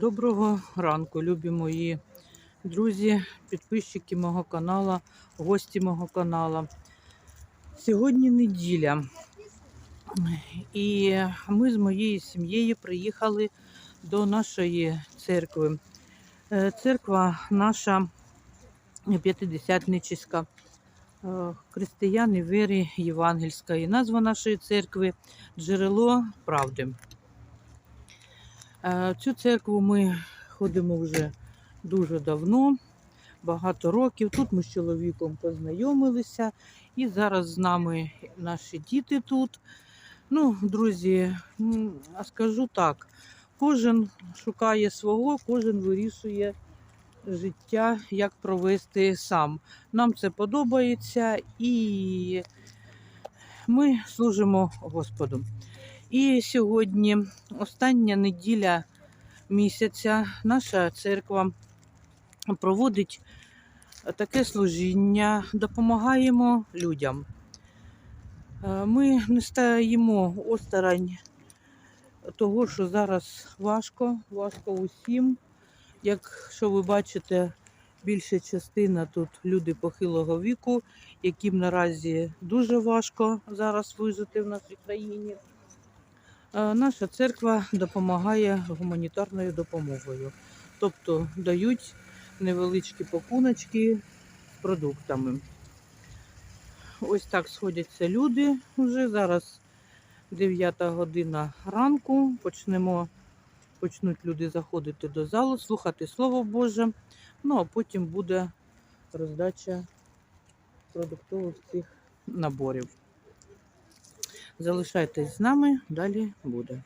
Доброго ранку, любі мої друзі, підписчики мого каналу, гості мого каналу. Сьогодні неділя. І ми з моєю сім'єю приїхали до нашої церкви. Е, Церква наша п'ятидесятничська. е, Християни віри Євангельської. Назва нашої церкви Джерело правди. Е, Цю церкву ми ходимо вже дуже давно, багато років. Тут ми з чоловіком познайомилися, і зараз з нами наші діти тут. Ну, друзі, скажу так: кожен шукає свого, кожен вирішує життя, як провести сам. Нам це подобається і ми служимо Господу. І сьогодні, остання неділя місяця, наша церква проводить таке служіння, допомагаємо людям. Е, Ми не стаємо осторонь того, що зараз важко, важко усім. Якщо ви бачите, більша частина тут люди похилого віку, яким наразі дуже важко зараз вижити в нашій країні. Е, Наша церква допомагає гуманітарною допомогою, тобто дають невеличкі пакуночки з продуктами. Ось так сходяться люди вже. Зараз 9 година ранку. Почнемо, почнуть люди заходити до залу, слухати Слово Боже. Ну а потім буде роздача продуктових цих наборів. Залишайтесь з нами, далі буде.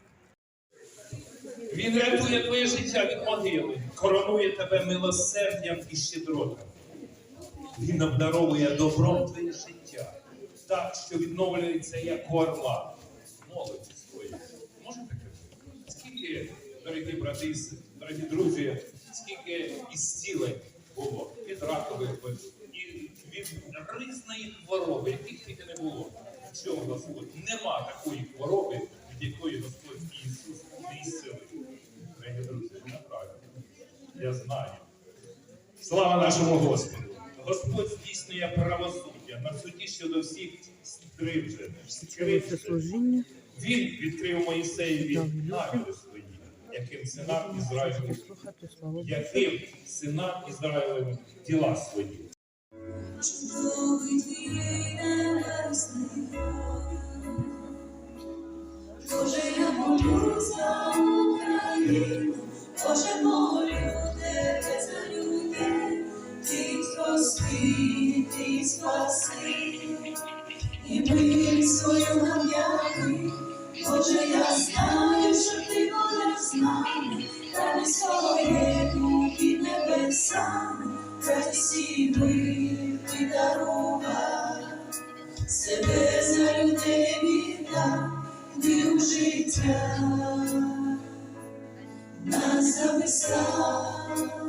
Він рятує твоє життя від могили, коронує тебе милосердям і щедротами. Він обдаровує добром твоє життя, так, що відновлюється як у орла. Молодці свої. Можете таке? Скільки, дорогі брати, дорогі друзі, скільки ісцілень було від ракових і від різної хвороби, яких тільки не було. Що Господь? Нема такої хвороби, від якої Господь Ісус не ісцелив. Дорогі друзі, ви правильно. Я знаю. Слава нашому Господу! Господь здійснює правосуддя на суді щодо всіх скривджених. Він відкрив Моїсеєві наміри свої, яким синам Ізраїлю, яким синам Ізраїлевим діла свої. Чудовий твій небесний край. Боже, я молю за Україну, Боже, молю тебе за людей, ти спаси, ти спаси, і милі свою нам. Боже, я знаю, що ти будеш з та не своєму під небесами, мир ти дарував, себе за людей віддав, ти життя нас записав.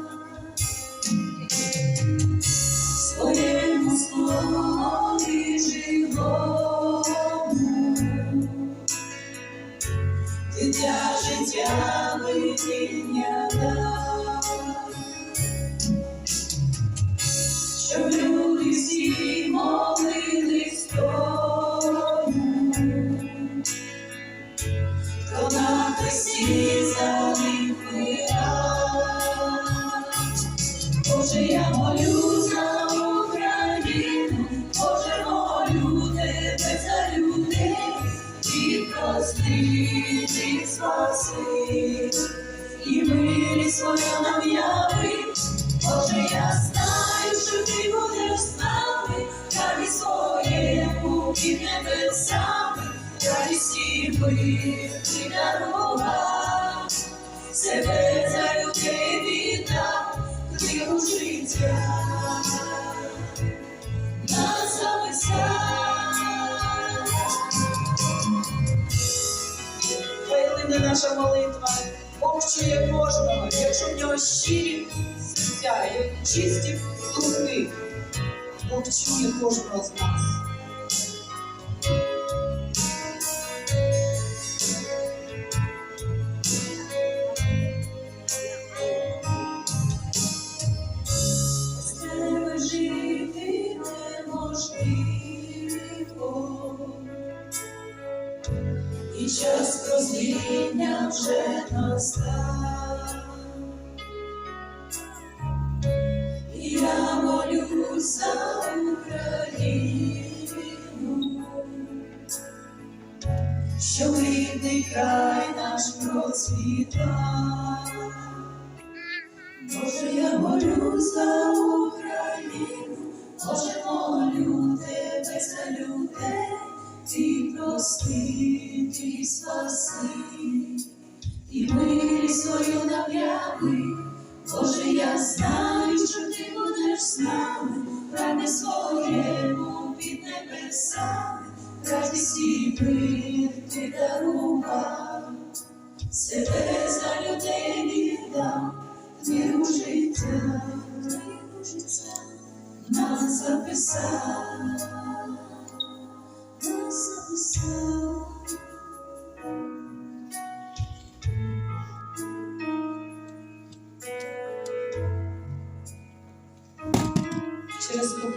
Ти дарував, себе за нас записав. Хай наша молитва, Бог кожного, якщо в нього щирі серця, як чисті думки. Бог чує кожного з нас. Вже. Я молюсь за Україну, щоб рідний край наш процвітав. Боже, я молюсь за Україну, Боже, молю тебе за людей, ти прости, ти спаси, свою нап'яви. Боже, я знаю, що ти будеш з нами, ради своєму під небесами, радість і мир ти дарував, себе за людей віддав, миру життя, миру життя, нас записав,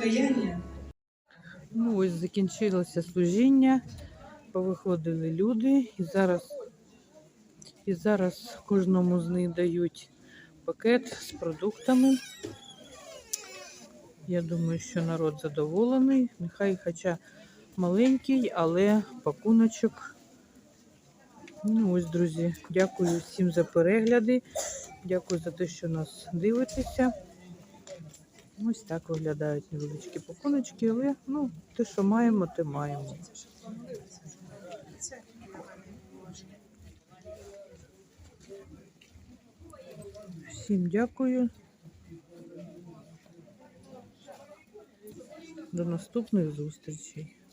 покаяння Ну, ось закінчилося служіння, повиходили люди, і зараз, і зараз кожному з них дають пакет з продуктами. Я думаю, що народ задоволений. Нехай хоча маленький, але пакуночок. Ну ось, друзі, дякую всім за перегляди. Дякую за те, що нас дивитеся. Ось так виглядають невеличкі пакуночки, але ну, те, що маємо, те маємо. Всім дякую. До наступних зустрічей.